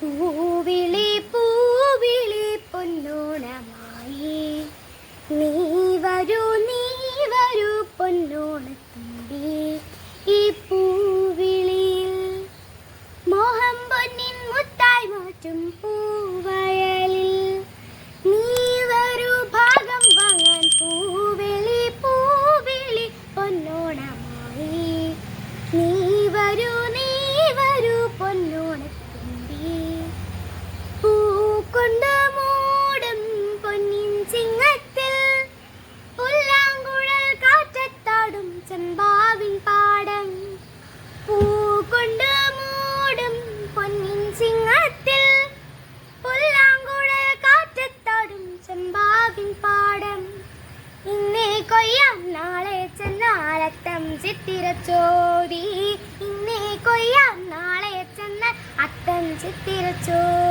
പൂവിളി പൂവിളി പൊന്നോണമായി. നീ വരൂ നീ വരൂ പൊന്നോണത്തുമ്പി ഈ പൂവിളിയിൽ. മോഹം പൊന്നിൻ മുത്തായി മാറ്റും പാടം. ഇന്നേ കൊയ്യാം നാളെ ചെന്നാലത്തം ചിത്തിരച്ചോടി ഇന്നേ കൊയ്യാം നാളെ ചെന്ന അത്തം ചിത്തിരച്ചോടി